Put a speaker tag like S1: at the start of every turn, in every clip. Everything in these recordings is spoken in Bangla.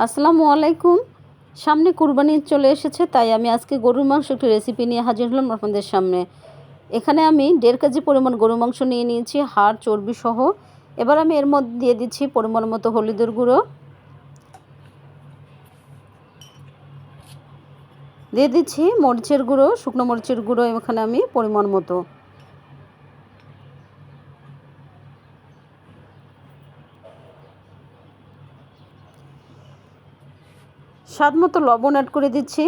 S1: আসসালামু আলাইকুম। সামনে কুরবানি চলে এসেছে, তাই আমি আজকে গরুর মাংস একটি রেসিপি নিয়ে হাজির হলাম আপনাদের সামনে। এখানে আমি দেড় কেজি পরিমাণ গরুর মাংস নিয়ে নিয়েছি, হাড়, চর্বি সহ। এবার আমি এর মধ্যে দিয়ে দিচ্ছি পরিমাণ মতো হলুদের গুঁড়ো। দিয়ে দিচ্ছি মরিচের গুঁড়ো, শুকনো মরিচের গুঁড়ো এখানে আমি পরিমাণ মতো। স্বাদ মতো লবণ অ্যাড করে দিচ্ছি।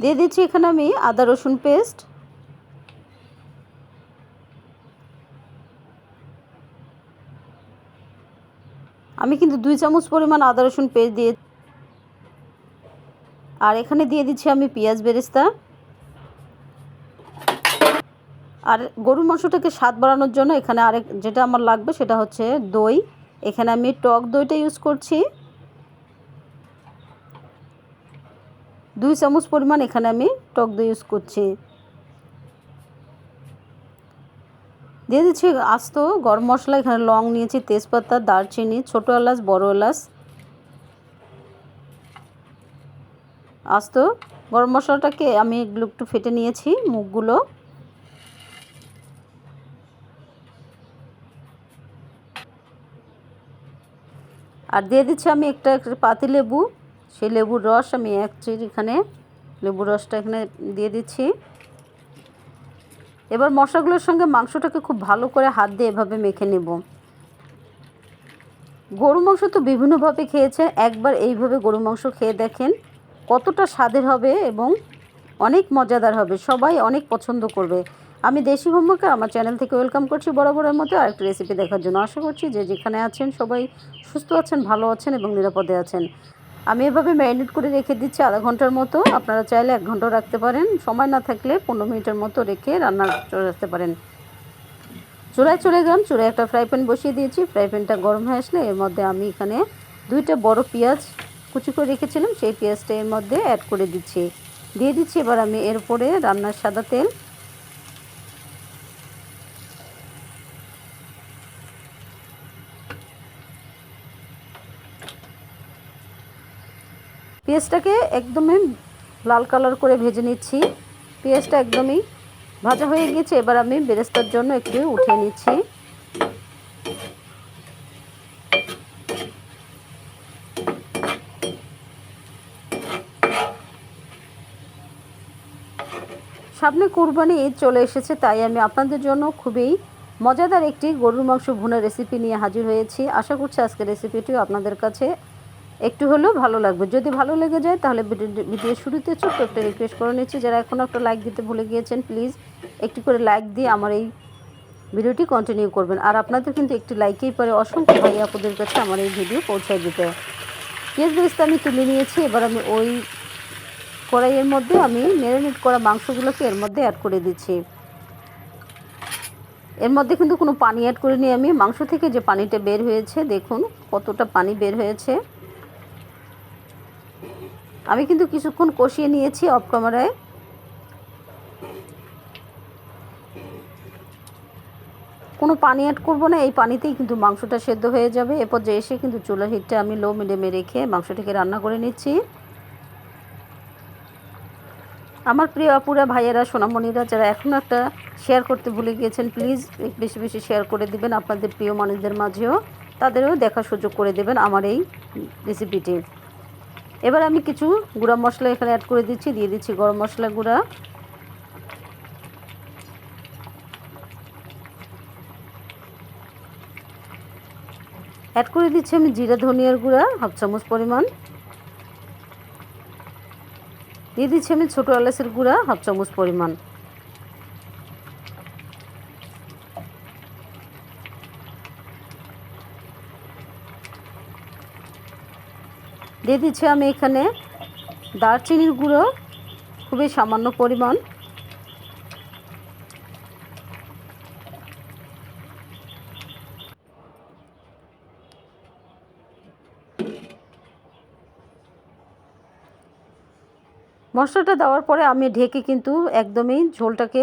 S1: দিয়ে দিচ্ছি এখানে আমি আদা রসুন পেস্ট আমি কিন্তু দুই চামচ পরিমাণ আদা রসুন পেস্ট দিয়ে আর এখানে দিয়ে দিচ্ছি আমি পেঁয়াজ বেরেস্তা। আর গরুর মাংসটাকে স্বাদ বাড়ানোর জন্য এখানে আরেক যেটা আমার লাগবে সেটা হচ্ছে দই। এখানে আমি টক দইটা ইউজ করছি। দুই চামচ পরিমাণ এখানে আমি টক দই ইউজ করছি। দিয়ে দিচ্ছি আস্ত গরম মশলা, এখানে লং নিয়েছি, তেজপাতা, দারচিনি, ছোটো এলাচ, বড় এলাচ। আস্ত গরম মশলাটাকে আমি এগুলো একটু ফেটে নিয়েছি মুখগুলো। আর দিয়ে দিচ্ছি আমি একটা পাতি লেবু, সেই লেবুর রস আমি এক চির এখানে লেবুর রসটা এখানে দিয়ে দিচ্ছি। এবার মশলাগুলোর সঙ্গে মাংসটাকে খুব ভালো করে হাত দিয়ে এভাবে মেখে নেব। গরু মাংস তো বিভিন্নভাবে খেয়েছেন একবার এইভাবে গরু মাংস খেয়ে দেখেন কতটা স্বাদের হবে এবং অনেক মজাদার হবে, সবাই অনেক পছন্দ করবে। আমি দেশি হোমওয়ার্কার আমার চ্যানেল থেকে ওয়েলকাম করছি বরাবরের মতো আরেকটি রেসিপি দেখার জন্য। আশা করছি যে যেখানে আছেন সবাই সুস্থ আছেন, ভালো আছেন এবং নিরাপদে আছেন। আমি এভাবে ম্যারিনেট করে রেখে দিচ্ছি আধা ঘণ্টার মতো। আপনারা চাইলে এক ঘণ্টা রাখতে পারেন। সময় না থাকলে পনেরো মিনিটের মতো রেখে রান্না চলে আসতে পারেন। চুলায় চলে গেলাম চুলায় একটা ফ্রাই প্যান বসিয়ে দিয়েছি। ফ্রাই প্যানটা গরম হয়ে আসলে এর মধ্যে আমি এখানে দুইটা বড় পেঁয়াজ কুচি করে রেখেছিলাম। সেই পেঁয়াজটা এর মধ্যে অ্যাড করে দিচ্ছি। দিয়ে দিচ্ছি এবার আমি এরপরে রান্নার সাদা তেল। পেঁয়াজটাকে একদমই লাল কালার করে ভেজে নিচ্ছি। পেঁয়াজটা একদমই ভাজা হয়ে গিয়েছে, এবার আমি বেরেস্তার জন্য একটু উঠিয়ে নিচ্ছি। সামনে কোরবানি ঈদ চলে এসেছে, তাই আমি আপনাদের জন্য খুবই মজাদার একটি গরুর মাংস ভুনের রেসিপি নিয়ে হাজির হয়েছি। আশা করছি আজকের রেসিপিটিও আপনাদের কাছে একটু হলেও ভালো লাগবে। যদি ভালো লেগে যায়, তাহলে ভিডিও শুরুতে ছোট্ট একটা রিকোয়েস্ট করে নিচ্ছি। যারা এখনও একটা লাইক দিতে ভুলে গিয়েছেন প্লিজ একটি করে লাইক দিয়ে আমার এই ভিডিওটি কন্টিনিউ করবেন। আর আপনাদের কিন্তু একটি লাইকেই পরে অসংখ্য ভাই আপনাদের কাছে আমার এই ভিডিও পৌঁছায় দিতে। পেঁয়াজ বেরেস্তা আমি তুলে নিয়েছি। এবার আমি ওই কড়াইয়ের মধ্যে আমি ম্যারিনেট করা মাংসগুলোকে এর মধ্যে অ্যাড করে দিচ্ছি। এর মধ্যে কিন্তু কোনো পানি অ্যাড করিনি আমি। মাংস থেকে যে পানিটা বের হয়েছে, দেখুন কতটা পানি বের হয়েছে। আমি কিন্তু কিছুক্ষণ কষিয়ে নিয়েছি অফ ক্যামেরায়। কোনো পানি অ্যাড করব না, এই পানিতেই কিন্তু মাংসটা সেদ্ধ হয়ে যাবে। এরপর যে এসে কিন্তু চুলার হিটটা আমি লো মিডিয়ামে রেখে মাংসটাকে রান্না করে নিচ্ছি। আমার প্রিয় আপুরা, ভাইয়েরা, সোনামণিরা, যারা এখনও একটা শেয়ার করতে ভুলে গিয়েছেন প্লিজ বেশি বেশি শেয়ার করে দিবেন আপনাদের প্রিয় মানুষদের মাঝেও। তাদেরও দেখার সুযোগ করে দেবেন আমার এই রেসিপিটি এবার আমি কিছু গুঁড়া মশলা এখানে অ্যাড করে দিচ্ছি, দিয়ে দিচ্ছি গরম মশলা গুঁড়া। অ্যাড করে দিচ্ছি আমি জিরা, ধনিয়ার গুঁড়া, হাফ চামচ পরিমাণ। দিয়ে দিচ্ছি আমি ছোটো এলাচের গুঁড়া, হাফ চামচ পরিমাণ। দিয়ে দিচ্ছি আমি এখানে দারচিনির গুঁড়ো, খুবই সামান্য পরিমাণ। মশলাটা দেওয়ার পরে আমি ঢেকে কিন্তু একদমই ঝোলটাকে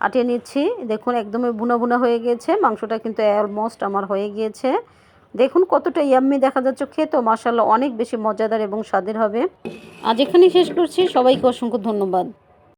S1: আটিয়ে নিচ্ছি। দেখুন, একদমই বুনা বুনা হয়ে গিয়েছে মাংসটা কিন্তু অলমোস্ট আমার হয়ে গিয়েছে। দেখুন কতটা ইয়াম্মি দেখা যাচ্ছে। খেতে মাসাল্লাহ অনেক বেশি মজাদার এবং স্বাদের হবে। আজ এখানেই শেষ করছি। সবাইকে অসংখ্য ধন্যবাদ।